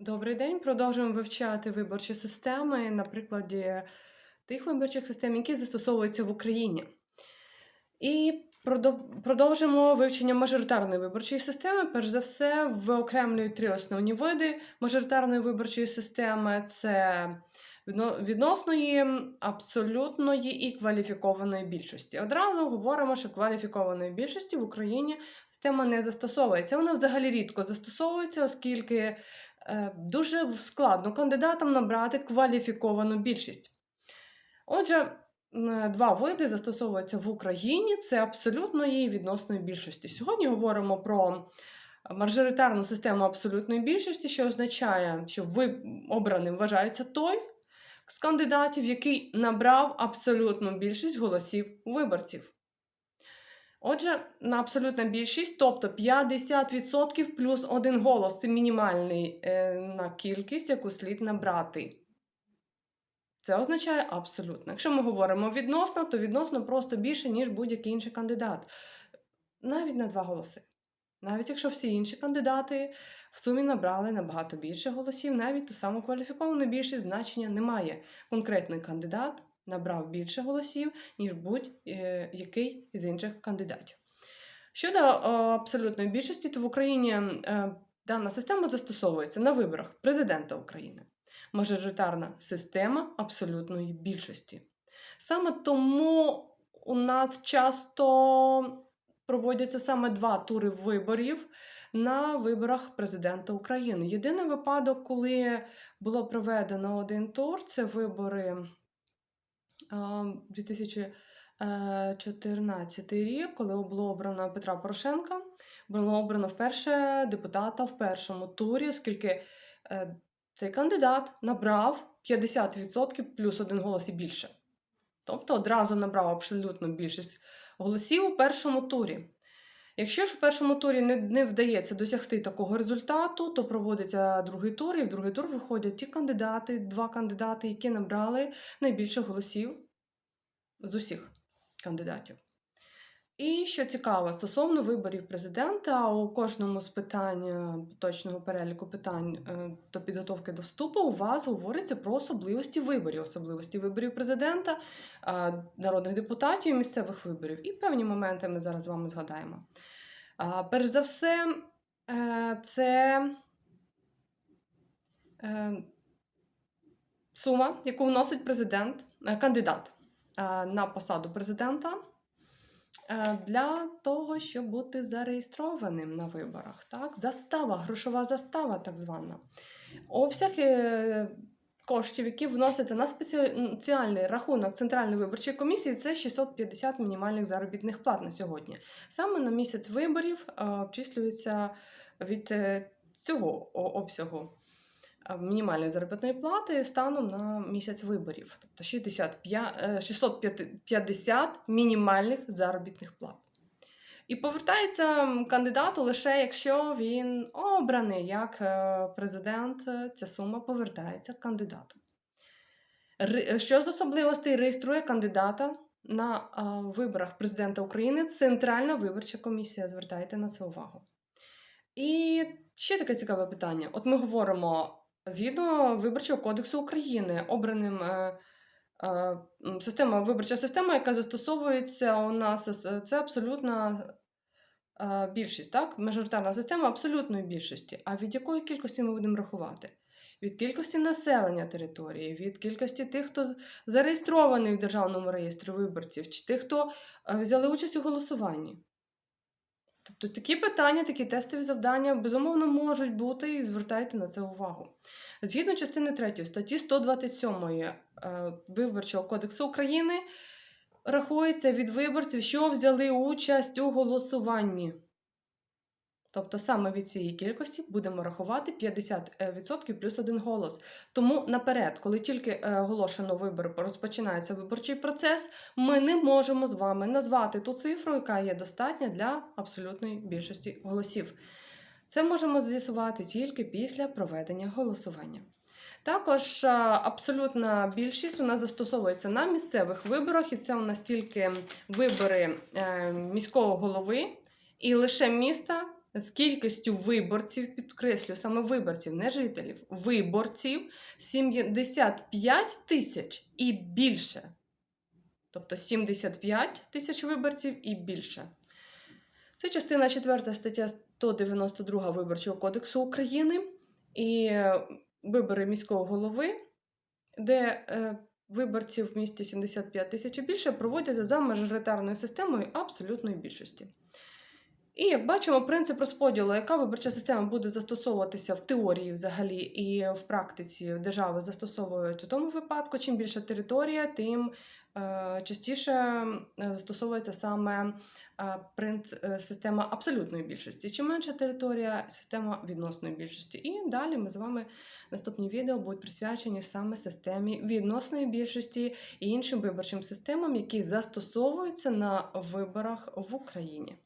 Добрий день. Продовжуємо вивчати виборчі системи на прикладі тих виборчих систем, які застосовуються в Україні. І продовжимо вивчення мажоритарної виборчої системи. Перш за все, виокремлюють три основні види мажоритарної виборчої системи: це відносної, абсолютної і кваліфікованої більшості. Одразу говоримо, що кваліфікованої більшості в Україні система не застосовується. Вона взагалі рідко застосовується, оскільки дуже складно кандидатам набрати кваліфіковану більшість. Отже, два види застосовуються в Україні це абсолютної і відносної більшості. Сьогодні говоримо про мажоритарну систему абсолютної більшості, що означає, що ви обраним вважається той з кандидатів, який набрав абсолютну більшість голосів виборців. Отже, на абсолютна більшість, тобто 50% плюс один голос це мінімальний е, на кількість, яку слід набрати. Це означає абсолютно. Якщо ми говоримо відносно, то відносно просто більше, ніж будь-який інший кандидат. Навіть на два голоси. Навіть якщо всі інші кандидати в сумі набрали набагато більше голосів, навіть ту саму кваліфіковану більшість значення немає. Конкретний кандидат набрав більше голосів, ніж будь-який із інших кандидатів. Щодо е, абсолютної більшості, то в Україні е, дана система застосовується на виборах президента України мажоритарна система абсолютної більшості. Саме тому у нас часто проводяться саме два тури виборів на виборах президента України. Єдиний випадок, коли було проведено один тур, це вибори 2014 рік, коли було обрано Петра Порошенка. Було обрано вперше депутата в першому турі, оскільки е, цей кандидат набрав 50% плюс один голос і більше. Тобто одразу набрав абсолютну більшість голосів у першому турі. Якщо ж в першому турі не, не вдається досягти такого результату, то проводиться другий тур, і в другий тур виходять ті кандидати, два кандидати, які набрали найбільше голосів з усіх кандидатів. І що цікаво, стосовно виборів президента, у кожному з питань е, точного переліку питань е, до підготовки до вступу у вас говориться про особливості виборів, особливості виборів президента, е, народних депутатів, місцевих виборів. І певні моменти ми зараз з вами згадаємо. Перш за все, це сума, яку вносить президент, кандидат на посаду президента. Е, Для того, щоб бути зареєстрованим на виборах. Так? Застава, грошова застава, так звана. Обсяг е, коштів, які вносяться на спеціальний рахунок Центральної виборчої комісії, це 650 мінімальних заробітних плат на сьогодні. Саме на місяць виборів е, обчислюється від цього обсягу мінімальної заробітної плати станом на місяць виборів, тобто 65, е, 650 мінімальних заробітних плат. І повертається кандидату лише якщо він обраний як е, президент, е, ця сума повертається кандидату. Що з особливостей реєструє кандидата на виборах президента України Центральна виборча комісія. Звертайте на це увагу. І ще таке цікаве питання. От ми говоримо згідно Виборчого кодексу України, обраним е, е, система, виборча система, яка застосовується у нас, е, це абсолютна більшість, так? Мажоритарна система абсолютної більшості. А від якої кількості ми будемо рахувати? Від кількості населення території, від кількості тих, хто зареєстрований в Державному реєстрі виборців, чи тих, хто взяли участь у голосуванні. Тобто такі питання, такі тестові завдання, безумовно, можуть бути, і звертайте на це увагу. Згідно частини 3 статті 127 е, Виборчого кодексу України, рахується від виборців, що взяли участь у голосуванні. Тобто саме від цієї кількості будемо рахувати 50% плюс один голос. Тому наперед, коли тільки е, оголошено вибори, розпочинається виборчий процес, ми не можемо з вами назвати ту цифру, яка є достатня для абсолютної більшості голосів. Це можемо з'ясувати тільки після проведення голосування. Також е, абсолютна більшість у нас застосовується на місцевих виборах, і це у нас тільки вибори е, міського голови і лише міста з кількістю виборців, підкреслю, саме виборців, не жителів, виборців 75 тисяч і більше. Тобто 75 тисяч виборців і більше. Це частина 4 стаття 192 Виборчого кодексу України і вибори міського голови, де е, виборців в місті 75 тисяч і більше проводяться за мажоритарною системою абсолютної більшості. І як бачимо, принцип розподілу, яка виборча система буде застосовуватися в теорії взагалі і в практиці держави застосовують у тому випадку, чим більша територія, тим е, частіше застосовується саме е, е, система абсолютної більшості. Чим менша територія, система відносної більшості. І далі ми з вами наступні відео будуть присвячені саме системі відносної більшості і іншим виборчим системам, які застосовуються на виборах в Україні.